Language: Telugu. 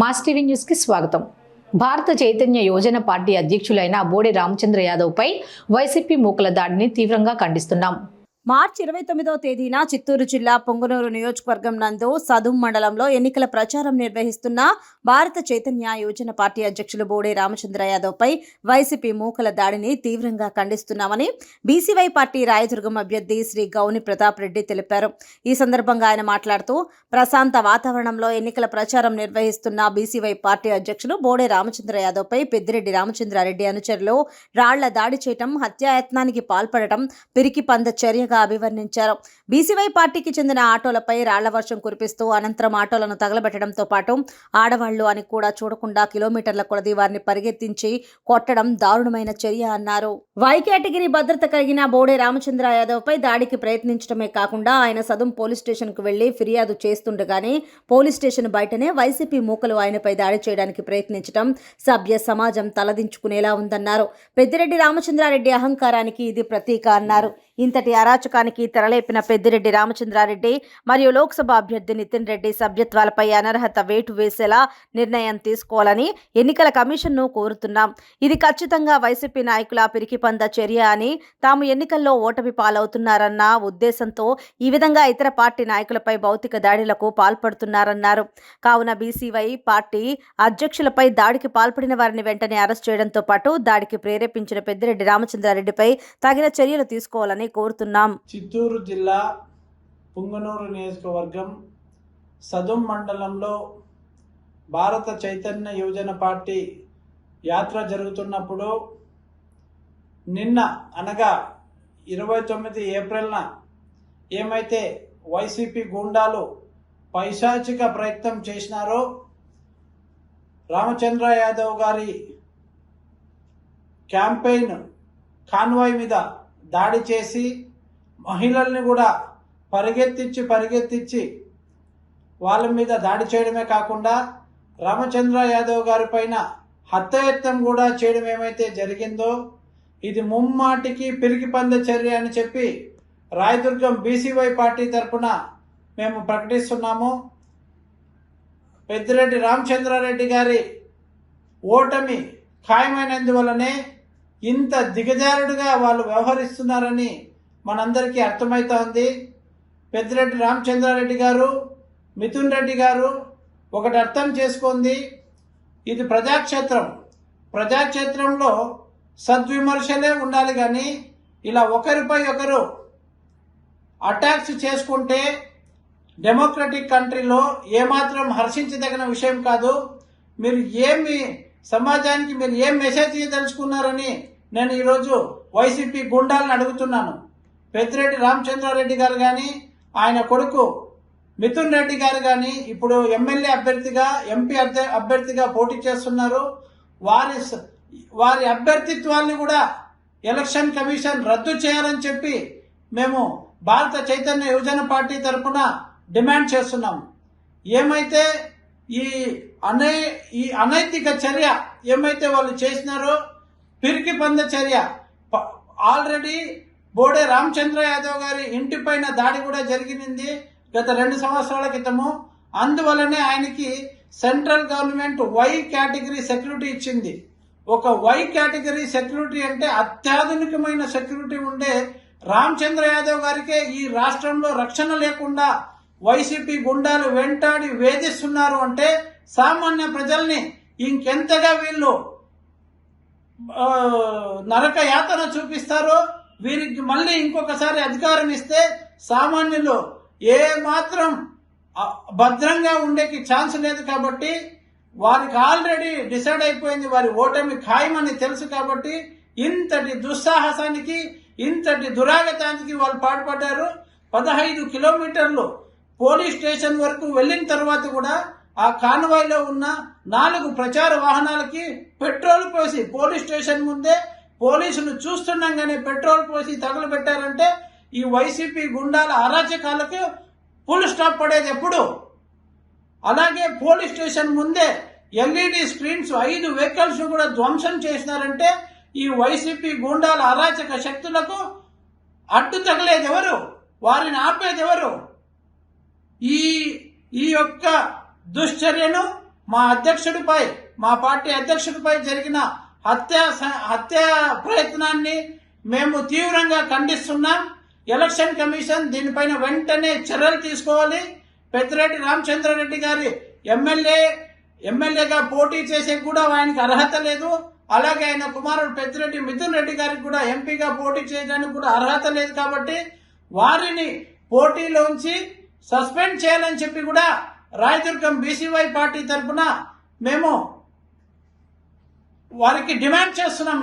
మాస్ టీవీ న్యూస్కి స్వాగతం. భారత చైతన్య యోజన పార్టీ అధ్యక్షులైన బోడి రామచంద్ర యాదవ్పై వైసీపీ మూకల దాడిని తీవ్రంగా ఖండిస్తున్నాం. మార్చి ఇరవై తొమ్మిదవ తేదీన చిత్తూరు జిల్లా పొంగనూరు నియోజకవర్గం నందు సదుం మండలంలో ఎన్నికల ప్రచారం నిర్వహిస్తున్న భారత చైతన్య యోజన పార్టీ అధ్యక్షులు బోడే రామచంద్ర యాదవ్పై వైసీపీ మూకల దాడిని తీవ్రంగా ఖండిస్తున్నామని బీసీవై పార్టీ రాయదుర్గం అభ్యర్థి శ్రీ గౌని ప్రతాప్ రెడ్డి తెలిపారు. ఈ సందర్భంగా ఆయన మాట్లాడుతూ ప్రశాంత వాతావరణంలో ఎన్నికల ప్రచారం నిర్వహిస్తున్న బీసీవై పార్టీ అధ్యక్షులు బోడే రామచంద్ర యాదవ్పై పెద్దిరెడ్డి రామచంద్రారెడ్డి అనుచరులు రాళ్ళ దాడి చేయటం హత్యాయత్నానికి పాల్పడటం పిరికి పంద చర్యగా అభివర్ణించారు. బీసీవై పార్టీకి చెందిన ఆటోలపై రాళ్ళ వర్షం కురిపిస్తూ అనంతరం ఆటోలను తగలబెట్టడంతో పాటు ఆడవాళ్ళు అని కూడా చూడకుండా కిలోమీటర్ల కొలది వారిని పరిగెత్తించి కొట్టడం దారుణమైన చర్య అన్నారు. వై కేటగిరీ భద్రత కలిగిన బోడే రామచంద్ర యాదవ్పై దాడికి ప్రయత్నించడమే కాకుండా ఆయన సదుం పోలీస్ స్టేషన్కు వెళ్ళి ఫిర్యాదు చేస్తుండగానే పోలీస్ స్టేషన్ బయటనే వైసీపీ మూకలు ఆయనపై దాడి చేయడానికి ప్రయత్నించడం సభ్య సమాజం తలదించుకునేలా ఉందన్నారు. పెద్దిరెడ్డి రామచంద్రారెడ్డి అహంకారానికి ఇది ప్రతీక అన్నారు. ఇంతటి అరాచకానికి తెరలేపిన పెద్దిరెడ్డి రామచంద్రారెడ్డి మరియు లోక్సభ అభ్యర్థి నితిన్ రెడ్డి సభ్యత్వాలపై అనర్హత వేటు వేసేలా నిర్ణయం తీసుకోవాలని ఎన్నికల కమిషన్ను కోరుతున్నాం. ఇది ఖచ్చితంగా వైసీపీ నాయకుల పిరికిపంద చర్య అని తాము ఎన్నికల్లో ఓటమి పాలవుతున్నారన్న ఉద్దేశంతో ఈ విధంగా ఇతర పార్టీ నాయకులపై భౌతిక దాడులకు పాల్పడుతున్నారన్నారు. కావున బీసీవై పార్టీ అధ్యక్షులపై దాడికి పాల్పడిన వారిని వెంటనే అరెస్ట్ చేయడంతో పాటు దాడికి ప్రేరేపించిన పెద్దిరెడ్డి రామచంద్రారెడ్డిపై తగిన చర్యలు తీసుకోవాలని కోరుతున్నాం. చిత్తూరు జిల్లా పుంగనూరు నియోజకవర్గం సదుం మండలంలో భారత చైతన్య యువజన పార్టీ యాత్ర జరుగుతున్నప్పుడు నిన్న అనగా ఇరవై తొమ్మిది ఏప్రిల్న ఏమైతే వైసీపీ గూండాలు పైశాచిక ప్రయత్నం చేసినారో రామచంద్ర యాదవ్ గారి క్యాంపెయిన్ కాన్వాయ్ మీద దాడి చేసి మహిళల్ని కూడా పరిగెత్తించి పరిగెత్తించి వాళ్ళ మీద దాడి చేయడమే కాకుండా రామచంద్ర యాదవ్ గారి పైన హత్యయత్నం కూడా చేయడం ఏమైతే జరిగిందో ఇది ముమ్మాటికి పిరికి పంద చర్య అని చెప్పి రాయదుర్గం బీసీవై పార్టీ తరఫున మేము ప్రకటిస్తున్నాము. పెద్దిరెడ్డి రామచంద్రారెడ్డి గారి ఓటమి ఖాయమైనందువలనే ఇంత దిగజారుడుగా వాళ్ళు వ్యవహరిస్తున్నారని మనందరికీ అర్థమవుతా ఉంది పెద్దిరెడ్డి రామచంద్రారెడ్డి గారు మిథున్ రెడ్డి గారు ఒకటి అర్థం చేసుకుంది. ఇది ప్రజాక్షేత్రం. ప్రజాక్షేత్రంలో సద్విమర్శలే ఉండాలి కానీ ఇలా ఒకరిపై ఒకరు అటాక్స్ చేసుకుంటే డెమోక్రటిక్ కంట్రీలో ఏమాత్రం హర్షించదగిన విషయం కాదు. మీరు ఏమి సమాజానికి మీరు ఏం మెసేజ్ ఇవ్వదలుచుకున్నారని నేను ఈరోజు వైసీపీ గుండాలను అడుగుతున్నాను. పెద్దిరెడ్డి రామచంద్రారెడ్డి గారు కానీ ఆయన కొడుకు మిథున్ రెడ్డి గారు కానీ ఇప్పుడు ఎమ్మెల్యే అభ్యర్థిగా ఎంపీ అభ్య- అభ్యర్థిగా పోటీ చేస్తున్నారు. వారి స- వారి అభ్యర్థిత్వాన్ని కూడా ఎలక్షన్ కమిషన్ రద్దు చేయాలని చెప్పి మేము భారత చైతన్య యువజన పార్టీ తరఫున డిమాండ్ చేస్తున్నాము ఏమైతే ఈ అనే ఈ అనైతిక చర్య ఏమైతే వాళ్ళు చేసినారో పిరికి పంద చర్య. ఆల్రెడీ బోడే రామచంద్ర యాదవ్ గారి ఇంటి పైన దాడి కూడా జరిగింది గత రెండు సంవత్సరాల క్రితము. అందువలనే ఆయనకి central government Y category security ఇచ్చింది. ఒక వై కేటగిరీ సెక్యూరిటీ అంటే అత్యాధునికమైన సెక్యూరిటీ ఉండే రామచంద్ర యాదవ్ గారికే ఈ రాష్ట్రంలో రక్షణ లేకుండా వైసీపీ గుండాలు వెంటాడి వేధిస్తున్నారు అంటే సామాన్య ప్రజల్ని ఇంకెంతగా వీళ్ళు నరక యాతన చూపిస్తారో వీరికి మళ్ళీ ఇంకొకసారి అధికారం ఇస్తే సామాన్యులు ఏ మాత్రం భద్రంగా ఉండేకి ఛాన్స్ లేదు కాబట్టి వారికి ఆల్రెడీ డిసైడ్ అయిపోయింది వారి ఓటమి ఖాయమని తెలుసు కాబట్టి ఇంతటి దుస్సాహసానికి ఇంతటి దురాగతానికి వాళ్ళు పాటుపడ్డారు. పదహైదు కిలోమీటర్లు పోలీస్ స్టేషన్ వరకు వెళ్ళిన తర్వాత కూడా ఆ కాన్వాయ్లో ఉన్న నాలుగు ప్రచార వాహనాలకి పెట్రోల్ పోసి పోలీస్ స్టేషన్ ముందే పోలీసులు చూస్తుండగానే పెట్రోల్ పోసి తగలబెట్టారంటే ఈ వైసీపీ గుండాల అరాచకాలకు ఫుల్ స్టాప్ పడేది ఎప్పుడు? అలాగే పోలీస్ స్టేషన్ ముందే ఎల్ఈడి స్క్రీన్స్ ఐదు వెహికల్స్ కూడా ధ్వంసం చేసినారంటే ఈ వైసీపీ గూండాల అరాచక శక్తులకు అడ్డు తగలేది ఎవరు వారిని ఆపేది ఎవరు ఈ ఈ యొక్క దుశ్చర్యను మా అధ్యక్షుడిపై మా పార్టీ అధ్యక్షుడిపై జరిగిన హత్య హత్య ప్రయత్నాన్ని మేము తీవ్రంగా ఖండిస్తున్నాం. ఎలక్షన్ కమిషన్ దీనిపైన వెంటనే చర్యలు తీసుకోవాలి. పెద్దిరెడ్డి రామచంద్రారెడ్డి గారి ఎమ్మెల్యే ఎమ్మెల్యేగా పోటీ చేసే కూడా ఆయనకు అర్హత లేదు. అలాగే ఆయన కుమారుడు పెద్దిరెడ్డి మిథున్ రెడ్డి గారికి కూడా ఎంపీగా పోటీ చేయడానికి కూడా అర్హత లేదు కాబట్టి వారిని పోటీలోంచి సస్పెండ్ చేయాలని చెప్పి కూడా రాయదుర్గం బీసీవై పార్టీ తరఫున మేము వారికి డిమాండ్ చేస్తున్నాం.